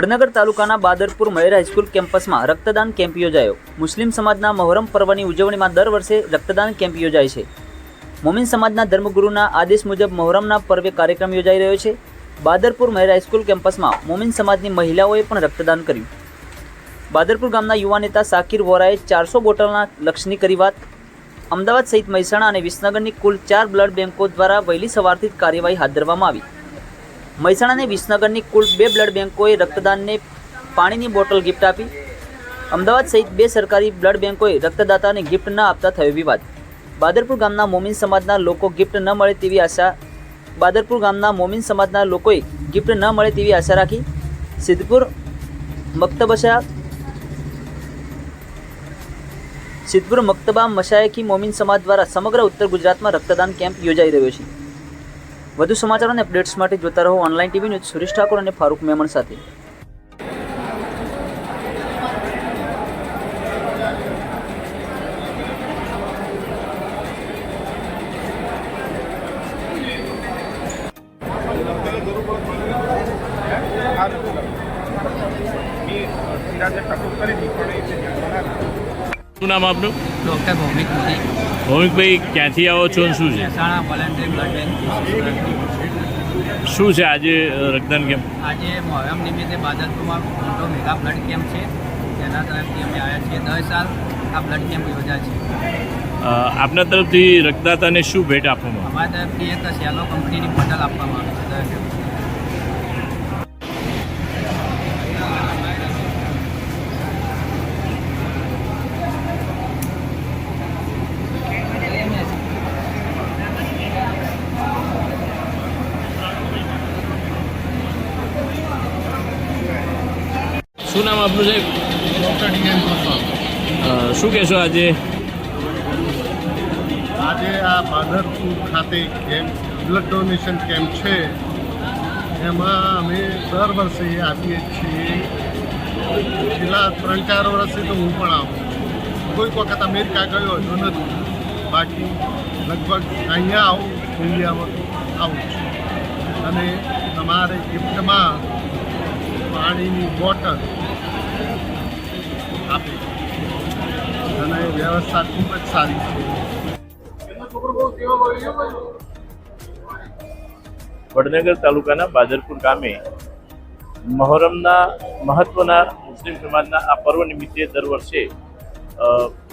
વડનગર તાલુકાના બાદરપુર મહેરા હાઈસ્કૂલ કેમ્પસમાં રક્તદાન કેમ્પ યોજાયો. મુસ્લિમ સમાજના મહોરમ પર્વની ઉજવણીમાં દર વર્ષે રક્તદાન કેમ્પ યોજાય છે. મોમિન સમાજના ધર્મગુરુના આદેશ મુજબ મહોરમના પર્વે કાર્યક્રમ યોજાઈ રહ્યો છે. બાદરપુર મહેર હાઈસ્કૂલ કેમ્પસમાં મોમિન સમાજની મહિલાઓએ પણ રક્તદાન કર્યું. બાદરપુર ગામના યુવા નેતા સાકિર વોરાએ ચારસો બોટલના લક્ષની કરી વાત. અમદાવાદ સહિત મહેસાણા અને વિસનગરની કુલ ચાર બ્લડ બેન્કો દ્વારા વહેલી સવારથી જ કાર્યવાહી હાથ ધરવામાં આવી. મહેસાણા અને વિસનગરની કુલ બે બ્લડ બેન્કોએ રક્તદાનને પાણીની બોટલ ગિફ્ટ આપી. અમદાવાદ સહિત બે સરકારી બ્લડ બેન્કોએ રક્તદાતાને ગિફ્ટ ન આપતા થયો વિવાદ. બાદરપુર ગામના મોમિન સમાજના લોકો ગિફ્ટ ન મળે તેવી આશા બાદરપુર ગામના મોમિન સમાજના લોકોએ ગિફ્ટ ન મળે તેવી આશા રાખી. સિદ્ધપુર મક્તબશા સિદ્ધપુર મક્તબા મશાયખી મોમિન સમાજ દ્વારા સમગ્ર ઉત્તર ગુજરાતમાં રક્તદાન કેમ્પ યોજાઈ રહ્યો છે. વધુ સમાચાર અને અપડેટ્સ માટે જોતા રહો online TV news Suresh Thakor અને ફારૂક મેમણ સાથે. શું નામ આપનું? ડૉક્ટર ભૌમિક મોદી ભૌમિકભાઈ ક્યાંથી આવો છો અને શું છે? શું છે આજે રક્તદાન કેમ્પ? આજે મોહરમ નિમિત્તે બાદલપુરમાં મોટો મેગા બ્લડ કેમ્પ છે. તેના તરફથી અમે આવ્યા છીએ. દર સાલ આ બ્લડ કેમ્પ યોજાય છે. આપના તરફથી રક્તદાતાને શું ભેટ આપવામાં અમારા તરફથી એક સેલો કંપનીની બોટલ આપવામાં આવે છે દર કેમ્પ શું નામ આપનું સાહેબ? શું કહેશો આજે? આજે આ માધરપુર ખાતે કેમ્પ બ્લડ ડોનેશન કેમ્પ છે? એમાં અમે દર વર્ષે આપીએ છીએ. છેલ્લા ત્રણ ચાર વર્ષથી તો હું પણ આવું છું. કોઈક વખત અમેરિકા ગયો હતો નથી. બાકી લગભગ અહીંયા આવું, ઇન્ડિયામાં આવું છું. અને તમારે ગિફ્ટમાં પાણીની બોટલ આપે અને વ્યવસ્થા ખૂબ જ સારી છે. વડનગર તાલુકાના બાદરપુર ગામે મહોરમના મહત્વના મુસ્લિમ સમાજના આ પર્વ નિમિત્તે દર વર્ષે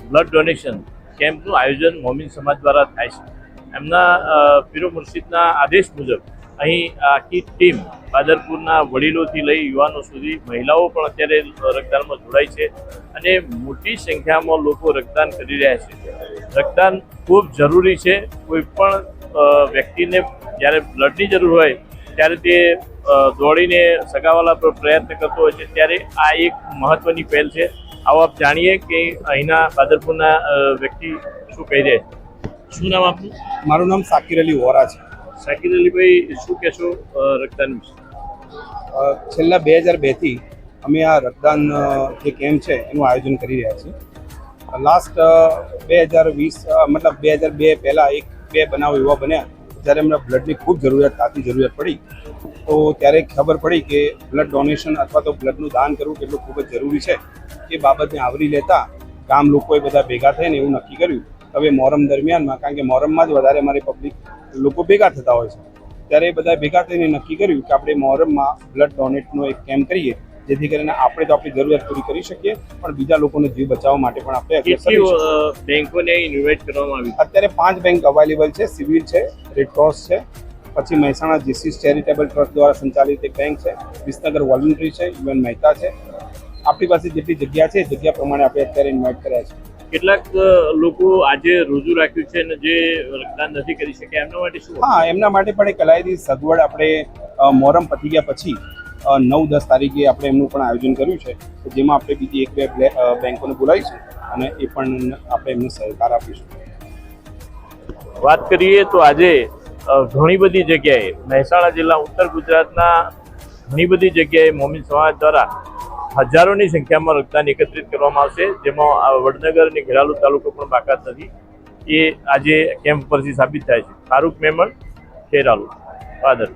બ્લડ ડોનેશન કેમ્પનું આયોજન મોમિન સમાજ દ્વારા થાય છે. એમના પીરો મુર્શિદના આદેશ મુજબ અહીં આખી ટીમ બાદરપુરના વડીલોથી લઈ યુવાનો સુધી મહિલાઓ પણ અત્યારે રક્તદાનમાં જોડાય છે અને મોટી સંખ્યામાં લોકો રક્તદાન કરી રહ્યા છે. રક્તદાન ખૂબ જરૂરી છે. કોઈ પણ વ્યક્તિને જ્યારે બ્લડની જરૂર હોય ત્યારે તે દોડીને સગાવાલા પર પ્રયત્ન કરતો હોય છે. ત્યારે આ એક મહત્વની પહેલ છે. આવો આપ જાણીએ કે અહીંના બાદરપુરના વ્યક્તિ શું કહી રહ્યા છે? શું નામ આપનું? મારું નામ સાકિર અલી વોરા છે. સાકિર અલીભાઈ, શું કહેશો રક્તદાન વિશે? છેલ્લા બે હજાર બેથી અમે આ રક્તદાન જે કેમ્પ છે એનું આયોજન કરી રહ્યા છીએ. લાસ્ટ બે હજાર વીસ મતલબ બે હજાર બે પહેલાં એક, બે બનાવ એવા બન્યા જ્યારે અમને બ્લડની ખૂબ જરૂરિયાત, તાતી જરૂરિયાત પડી. તો ત્યારે ખબર પડી કે બ્લડ ડોનેશન અથવા તો બ્લડનું દાન કરવું કેટલું ખૂબ જ જરૂરી છે. એ બાબતને આવરી લેતા ગામ લોકોએ બધા ભેગા થઈને એવું નક્કી કર્યું હવે મોહરમ દરમિયાનમાં કારણ કે મોહરમમાં જ વધારે અમારી પબ્લિક લોકો ભેગા થતા હોય છે. ત્યારે એ બધા ભેગા થઈને નક્કી કર્યું કે આપણે મોહરમમાં બ્લડ ડોનેટનો એક કેમ્પ કરીએ જેથી કરીને આપણે તો આપણી જરૂરિયાત પૂરી કરી શકીએ પણ બીજા લોકોનો જીવ બચાવવા માટે પણ આપણે બેંકોને ઇન્વાઇટ કરવામાં આવી? અત્યારે પાંચ બેંક અવેલેબલ છે સિવિલ છે રેડક્રોસ છે પછી મહેસાણા જીસીસ ચેરિટેબલ ટ્રસ્ટ દ્વારા સંચાલિત એક બેંક છે વિસનગર વોલન્ટરી છે યુએન મહેતા છે. આપણી પાસે જેટલી જગ્યા છે જગ્યા પ્રમાણે આપણે અત્યારે ઇન્વાઇટ કર્યા છે. કેટલાક લોકો આજે રોજુ રાખ્યું છે અને જે રક્તદાન નથી કરી શક્યા એમના માટે શું હા એમના માટે પણ એક અલાયદી સગવડ આપણે મોરમ પતી ગયા પછી નવ દસ તારીખે આપણે એમનું પણ આયોજન કર્યું છે. જેમાં આપણે બીજી એક બે બેંકોને બોલાવીશું અને એ પણ આપણે એમને સહકાર આપીશું. વાત કરીએ તો આજે ઘણી બધી જગ્યાએ મહેસાણા જિલ્લા ઉત્તર ગુજરાતના ઘણી બધી જગ્યાએ મોમિન સમાજ દ્વારા હજારોની સંખ્યામાં રક્તદાન એકત્રિત કરવામાં આવશે. જેમાં વડનગર અને ઘેરાલુ તાલુકો પણ બાકાત નથી. એ આજે કેમ્પ પરથી સાબિત થાય છે. ફારૂક મેમણ, ખેરાલુ. ફાધર